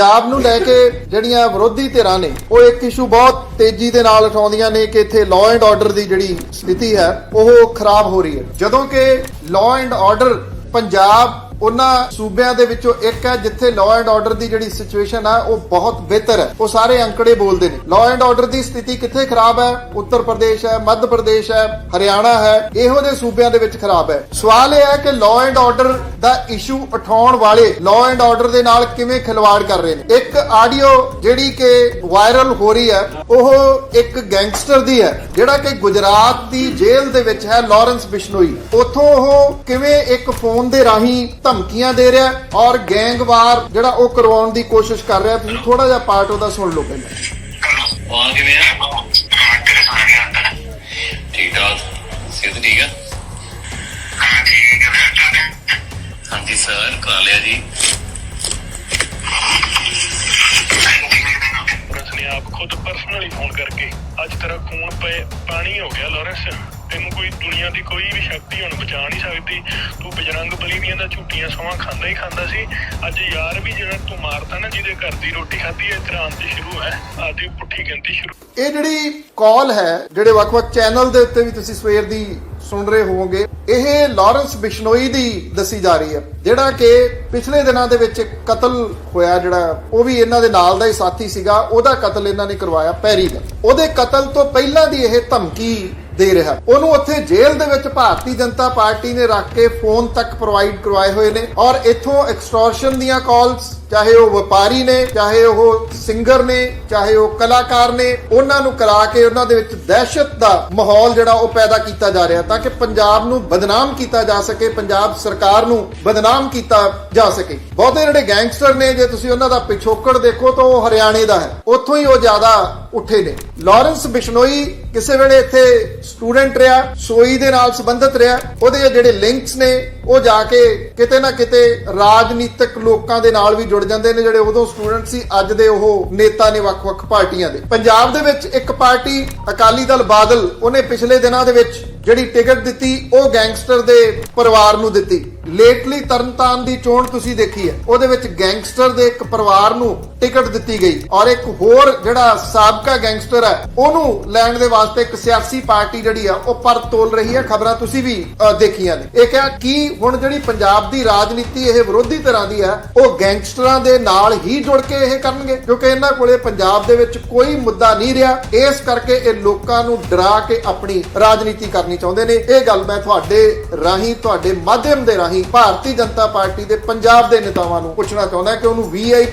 ਪੰਜਾਬ ਨੂੰ ਲੈ ਕੇ ਜਿਹੜੀਆਂ ਵਿਰੋਧੀ ਧਿਰਾਂ ਨੇ, ਉਹ ਇੱਕ ਇਸ਼ੂ ਬਹੁਤ ਤੇਜ਼ੀ ਦੇ ਨਾਲ ਉਠਾਉਂਦੀਆਂ ਨੇ ਕਿ ਇੱਥੇ ਲਾਅ ਐਂਡ ਆਰਡਰ ਦੀ ਜਿਹੜੀ ਸਥਿਤੀ ਹੈ, ਉਹ ਖਰਾਬ ਹੋ ਰਹੀ ਹੈ। ਜਦੋਂ ਕਿ ਲਾਅ ਐਂਡ ਆਰਡਰ ਪੰਜਾਬ ਉਹਨਾਂ ਸੂਬਿਆਂ ਦੇ ਵਿੱਚੋਂ ਇੱਕ ਹੈ ਜਿੱਥੇ ਲਾਅ ਐਂਡ ਆਰਡਰ ਦੀ ਜਿਹੜੀ ਸਿਚੁਏਸ਼ਨ ਹੈ ਉਹ ਬਹੁਤ ਬਿਹਤਰ ਹੈ। ਉਹ ਸਾਰੇ ਅੰਕੜੇ ਬੋਲਦੇ ਨੇ। ਲਾਅ ਐਂਡ ਆਰਡਰ ਦੀ ਸਥਿਤੀ ਕਿੱਥੇ ਖਰਾਬ ਹੈ? ਉੱਤਰ ਪ੍ਰਦੇਸ਼ ਹੈ, ਮੱਧ ਪ੍ਰਦੇਸ਼ ਹੈ, ਹਰਿਆਣਾ ਹੈ, ਇਹੋ ਜਿਹੇ ਸੂਬਿਆਂ ਦੇ ਵਿੱਚ ਖਰਾਬ ਹੈ। ਸਵਾਲ ਇਹ ਹੈ ਕਿ ਲਾਅ ਐਂਡ ਆਰਡਰ ਦਾ ਇਸ਼ੂ ਉਠਾਉਣ ਵਾਲੇ ਲਾਅ ਐਂਡ ਆਰਡਰ ਦੇ ਨਾਲ ਕਿਵੇਂ ਖਿਲਵਾੜ ਕਰ ਰਹੇ ਨੇ? ਇੱਕ ਆਡੀਓ ਜਿਹੜੀ ਕਿ ਵਾਇਰਲ ਹੋ ਰਹੀ ਹੈ, ਉਹ ਇੱਕ ਗੈਂਗਸਟਰ ਦੀ ਹੈ, ਜਿਹੜਾ ਕਿ ਗੁਜਰਾਤ ਦੀ ਜੇਲ੍ਹ ਦੇ ਵਿੱਚ ਹੈ, ਲਾਰੈਂਸ ਬਿਸ਼ਨੋਈ। ਉੱਥੋਂ ਉਹ ਕਿਵੇਂ ਇੱਕ ਫੋਨ ਦੇ ਰਾਹੀਂ ਧਮਕੀਆਂ ਦੇ ਰਿਹਾ ਔਰ ਗੈਂਗਵਾਰ ਜਿਹੜਾ ਉਹ ਕਰਵਾਉਣ ਦੀ ਕੋਸ਼ਿਸ਼ ਕਰ ਰਿਹਾ। ਤੁਸੀਂ ਥੋੜਾ ਜਿਹਾ ਪਾਰਟ ਉਹਦਾ ਸੁਣ ਲਓ ਪਹਿਲਾਂ। ਵਾਹ ਕਿਵੇਂ ਆ? ਆਪ ਖੁਦ ਪਰਸਨਲੀ ਫੋਨ ਕਰਕੇ ਅੱਜ ਤੇਰਾ ਖੂਨ ਪਏ ਪਾਣੀ ਹੋ ਗਿਆ ਲਾਰੈਂਸ। ਤੈਨੂੰ ਕੋਈ ਦੁਨੀਆ ਦੀ ਕੋਈ ਵੀ ਸ਼ਕਤੀ ਹੁਣ ਬਚਾ ਨਹੀਂ ਸਕਦੀ। ਤੂੰ ਬਜਰੰਗ ਬਲੀ ਦੀਆਂ ਦਾ ਝੂਠੀਆਂ ਸਮਾਂ ਖਾਂਦਾ ਹੀ ਖਾਂਦਾ ਸੀ। ਅੱਜ ਯਾਰ ਵੀ ਜਿਹੜਾ ਤੂੰ ਮਾਰਤਾ ਨਾ, ਜਿਹਦੇ ਘਰ ਦੀ ਰੋਟੀ ਖਾਧੀ ਹੈ ਤੇਰਾ ਸ਼ੁਰੂ ਹੈ। ਆਦੀ ਪੁੱਠੀ ਗਿਣਤੀ ਸ਼ੁਰੂ। ਇਹ ਜਿਹੜੀ ਕਾਲ ਹੈ, ਜਿਹੜੇ ਵੱਖ-ਵੱਖ ਚੈਨਲ ਦੇ ਉੱਤੇ ਵੀ ਤੁਸੀਂ ਸਵੇਰ ਦੀ ਸੁਣ ਰਹੇ ਹੋਵੋਗੇ, ਇਹ ਲਾਰੈਂਸ ਬਿਸ਼ਨੋਈ ਦੀ ਦੱਸੀ ਜਾ ਰਹੀ ਹੈ। ਜਿਹੜਾ ਕਿ ਪਿਛਲੇ ਦਿਨਾਂ ਦੇ ਵਿੱਚ ਕਤਲ ਹੋਇਆ ਜਿਹੜਾ, ਉਹ ਵੀ ਇਹਨਾਂ ਦੇ ਨਾਲ ਦਾ ਹੀ ਸਾਥੀ ਸੀਗਾ, ਉਹਦਾ ਕਤਲ ਇਹਨਾਂ ਨੇ ਕਰਵਾਇਆ, ਪੈਰੀ ਦਾ। ਉਹਦੇ ਕਤਲ ਤੋਂ ਪਹਿਲਾਂ ਦੀ ਇਹ ਧਮਕੀ ਦੇ ਰਿਹਾ। ਉਹਨੂੰ ਉੱਥੇ ਜੇਲ੍ਹ ਦੇ ਵਿੱਚ ਭਾਰਤੀ ਜਨਤਾ ਪਾਰਟੀ ਨੇ ਰੱਖ ਕੇ ਫੋਨ ਤੱਕ ਪ੍ਰੋਵਾਈਡ ਕਰਵਾਏ ਹੋਏ ਨੇ ਔਰ ਇੱਥੋਂ ਐਕਸਟੋਰਸ਼ਨ ਦੀਆਂ ਕਾਲਸ ਚਾਹੇ ਉਹ ਵਪਾਰੀ ਨੇ, ਚਾਹੇ ਉਹ ਸਿੰਗਰ ਨੇ, ਚਾਹੇ ਉਹ ਕਲਾਕਾਰ ਨੇ, ਉਹਨਾਂ ਨੂੰ ਕਰਾ ਕੇ ਉਹਨਾਂ ਦੇ ਵਿੱਚ ਦਹਿਸ਼ਤ ਦਾ ਮਾਹੌਲ ਜਿਹੜਾ ਉਹ ਪੈਦਾ ਕੀਤਾ ਜਾ ਰਿਹਾ ਤਾਂ ਕਿ ਪੰਜਾਬ ਨੂੰ ਬਦਨਾਮ ਕੀਤਾ ਜਾ ਸਕੇ, ਪੰਜਾਬ ਸਰਕਾਰ ਨੂੰ ਬਦਨਾਮ ਕੀਤਾ ਜਾ ਸਕੇ। ਬਹੁਤੇ ਜਿਹੜੇ ਗੈਂਗਸਟਰ ਨੇ, ਜੇ ਤੁਸੀਂ ਉਹਨਾਂ ਦਾ ਪਿਛੋਕੜ ਦੇਖੋ ਤਾਂ ਉਹ ਹਰਿਆਣੇ ਦਾ ਹੈ। ਉੱਥੋਂ ਹੀ ਉਹ ਜ਼ਿਆਦਾ ਉੱਠੇ ਨੇ। ਲਾਰੈਂਸ ਬਿਸ਼ਨੋਈ ਕਿਸੇ ਵੇਲੇ ਇੱਥੇ ਸਟੂਡੈਂਟ ਰਿਹਾ, ਸੋਈ ਦੇ ਨਾਲ ਸੰਬੰਧਿਤ ਰਿਹਾ। ਉਹਦੇ ਜਿਹੜੇ ਲਿੰਕਸ ਨੇ, ਉਹ ਜਾ ਕੇ ਕਿਤੇ ਨਾ ਕਿਤੇ ਰਾਜਨੀਤਿਕ ਲੋਕਾਂ ਦੇ ਨਾਲ ਵੀ ਜੁੜ ਜਾਂਦੇ ਨੇ, ਜਿਹੜੇ ਉਦੋਂ ਸਟੂਡੈਂਟ ਸੀ, ਅੱਜ ਦੇ ਉਹ ਨੇਤਾ ਨੇ ਵੱਖ-ਵੱਖ ਪਾਰਟੀਆਂ ਦੇ। ਪੰਜਾਬ ਦੇ ਵਿੱਚ ਇੱਕ ਪਾਰਟੀ, ਅਕਾਲੀ ਦਲ ਬਾਦਲ, ਉਹਨੇ ਪਿਛਲੇ ਦਿਨਾਂ ਦੇ ਵਿੱਚ ਜਿਹੜੀ ਟਿਕਟ ਦਿੱਤੀ, ਉਹ ਗੈਂਗਸਟਰ ਦੇ ਪਰਿਵਾਰ ਨੂੰ ਦਿੱਤੀ। ਲੇਟਲੀ ਤਰਨਤਾਰਨ ਦੀ ਚੋਣ ਤੁਸੀਂ ਦੇਖੀ ਹੈ। ਉਹਦੇ ਵਿੱਚ ਗੈਂਗਸਟਰ ਦੇ ਇੱਕ ਪਰਿਵਾਰ ਨੂੰ ਟਿਕਟ ਦਿੱਤੀ ਗਈ ਔਰ ਇੱਕ ਹੋਰ ਜਿਹੜਾ ਸਾਬਕਾ ਗੈਂਗਸਟਰ ਹੈ, ਉਹਨੂੰ ਲੈਣ ਦੇ ਵਾਸਤੇ ਇੱਕ ਸਿਆਸੀ ਪਾਰਟੀ ਜਿਹੜੀ ਆ, ਉਹ ਪਰ ਤੋਲ ਰਹੀ ਹੈ। ਖਬਰਾਂ ਤੁਸੀਂ ਵੀ ਦੇਖੀਆਂ ਨੇ। ਇਹ ਕਿਹਾ ਕਿ ਹੁਣ ਜਿਹੜੀ ਪੰਜਾਬ ਦੀ ਰਾਜਨੀਤੀ ਇਹ ਵਿਰੋਧੀ ਤਰ੍ਹਾਂ ਦੀ ਹੈ, ਉਹ ਗੈਂਗਸਟਰਾਂ ਦੇ ਨਾਲ ਹੀ ਜੁੜ ਕੇ ਇਹ ਕਰਨਗੇ? ਕਿਉਂਕਿ ਇਹਨਾਂ ਕੋਲੇ ਪੰਜਾਬ ਦੇ ਵਿੱਚ ਕੋਈ ਮੁੱਦਾ ਨਹੀਂ ਰਿਹਾ। ਇਸ ਕਰਕੇ ਇਹ ਲੋਕਾਂ ਨੂੰ ਡਰਾ ਕੇ ਆਪਣੀ ਰਾਜਨੀਤੀ ਕਰਨੀ ਚਾਹੁੰਦੇ ਨੇ। ਇਹ ਗੱਲ ਮੈਂ ਤੁਹਾਡੇ ਰਾਹੀਂ, ਤੁਹਾਡੇ ਮਾਧਿਅਮ ਦੇ ਰਾਹੀਂ ਰਾਹੀਂ ਭਾਰਤੀ ਜਨਤਾ ਪਾਰਟੀ ਦੇ ਪੰਜਾਬ ਦੇ ਨੇਤਾਵਾਂ ਨੂੰ ਪੁੱਛਣਾ ਚਾਹੁੰਦਾ ਕਿ ਉਹਨੂੰ ਵੀਆਈ